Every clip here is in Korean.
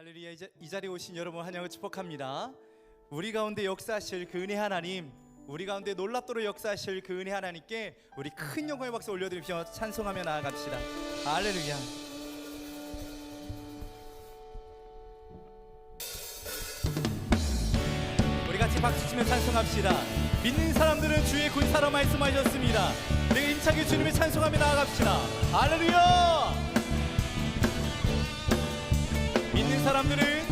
할렐루야 이 자리에 오신 여러분 환영을 축복합니다. 우리 가운데 역사하실 그 은혜 하나님, 우리 가운데 놀랍도록 역사하실 그 은혜 하나님께 우리 큰 영광의 박수 올려드리며 찬송하며 나아갑시다. 할렐루야. 우리 같이 박수 치며 찬송합시다. 믿는 사람들은 주의 군사로 말씀하셨습니다. 내가 힘차게 주님을 찬송하며 나아갑시다. 할렐루야! 사람들은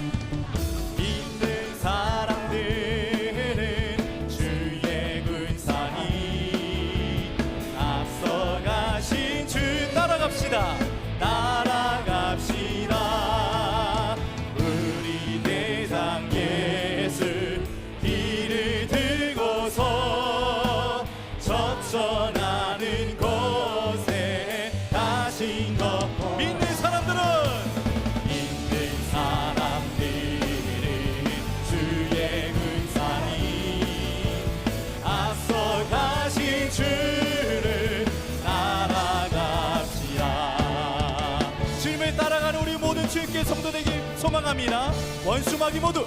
우리 모든 주님께 성도 되길 소망합니다. 원수마귀 모두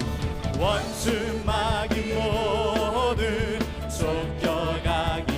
원수마귀 모두 쫓겨가기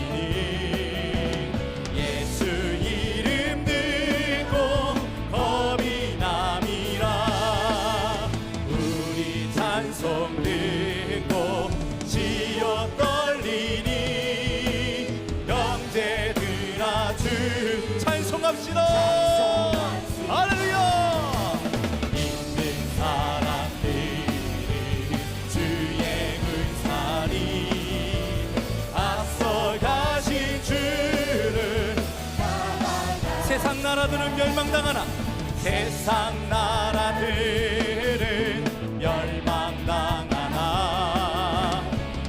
세상 나라들은 멸망당하나.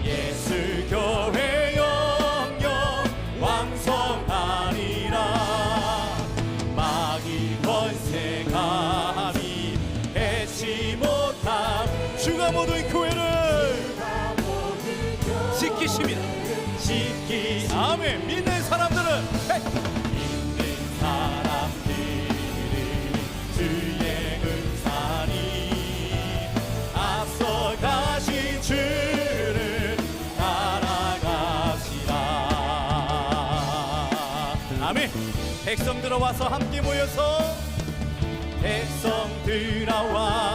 예수 교회 영영 왕성하리라. 마귀 권세 감히 해치 못함. 주가 모든 교회를 지키십니다. 지키 아멘. 믿는 사람들은 백성들아 와서 함께 모여서 백성들아 와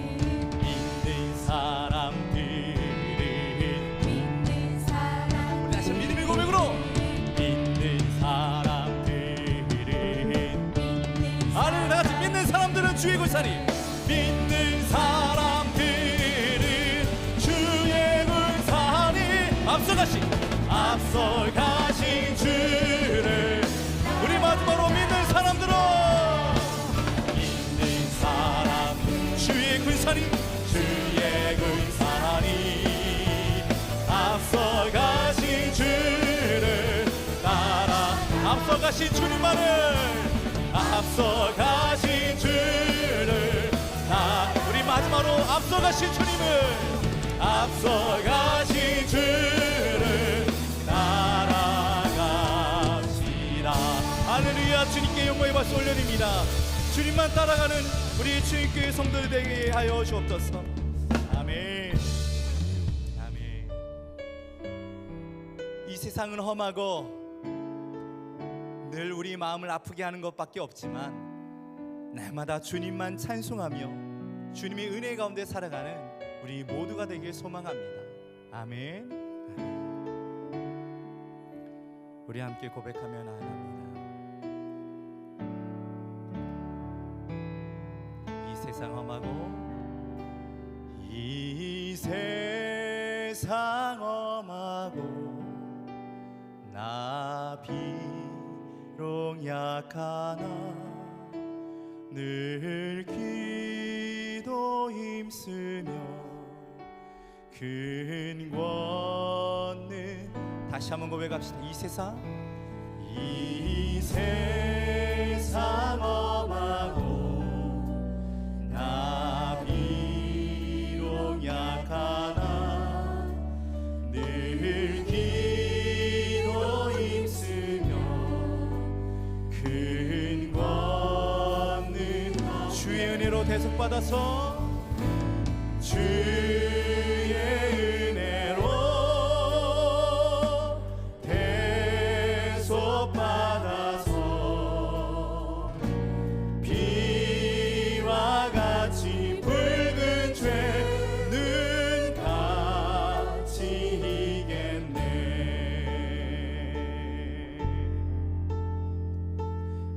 주의 군사니 믿는 사람들은 주의 군사니 앞서가신 앞서가신 주를 우리 마지막으로 믿는 사람들은 믿는 사람 주의 군사니 주의 군사니 앞서가신 주를 따라 앞서가신 주님만을 앞서가신 앞서가신 주님을. 앞서가신 주를 따라갑시다. 할렐루야 주님께 영광의 박수 올려드립니다. 주님만 따라가는 우리 주님께 성도들 되게 하여 주옵소서. 아멘. 아멘. 이 세상은 험하고 늘 우리 마음을 아프게 하는 것밖에 없지만 날마다 주님만 찬송하며 주님의 은혜 가운데 살아가는 우리 모두가 되길 소망합니다. 아멘. 우리 함께 고백하며 나아갑니다. 이 세상 험하고 이 세상 험하고 나 비록 약하나 늘 기도 힘쓰며 근권는 다시 한번 고백합시다. 이 세상 이 세상 험하고 나 비록 약하나 늘 기도 힘쓰며 은혜로 대속받아서 주의 은혜로 대속받아서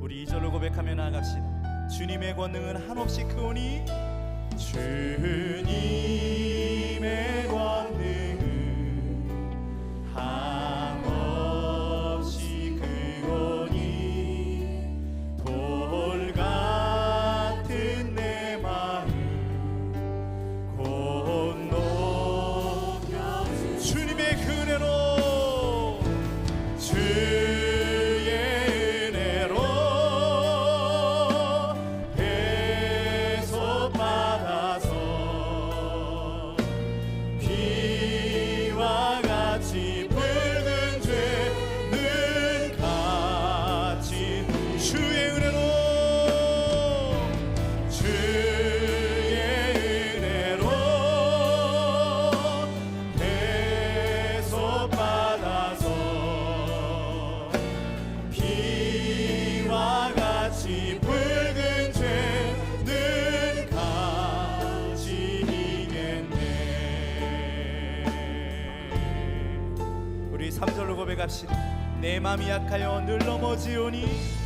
우리 이절로 고백하며 나아갑시다. 주님의 권능은 한없이 크오니 주님의 권 3절로 고백합시다. 내 맘이 약하여 늘 넘어지오니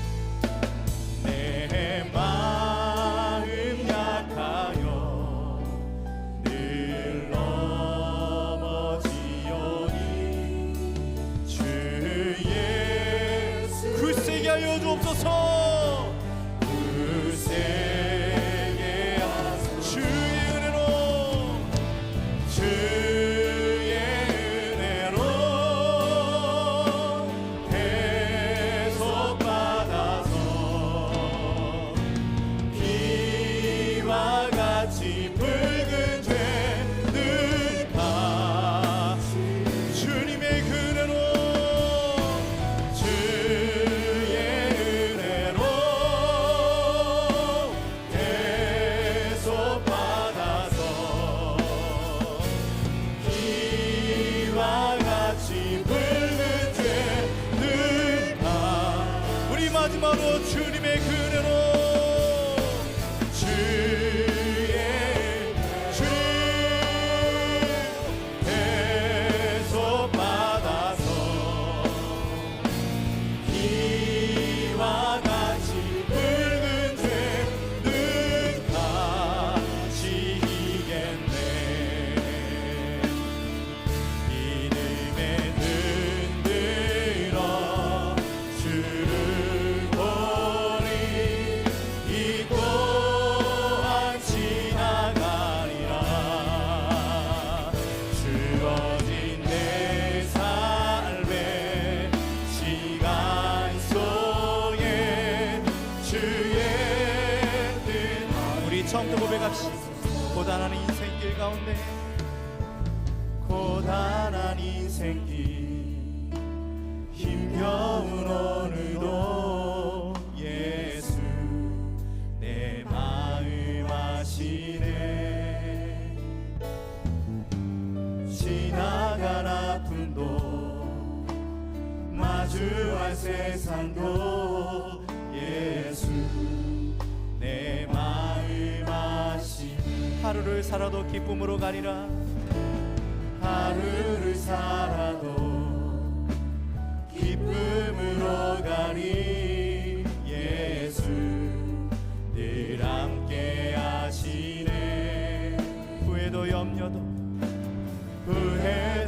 고단한 인생길 힘겨운 오늘도 예수 내 마음 아시네. 지나간 아픔도 마주할 세상도 예수 내 마음 아시네. 하루를 살아도 기쁨으로 가리라. 하루를 살아도 기쁨으로 가리 예수 늘 함께 하시네. 후회도 염려도 후회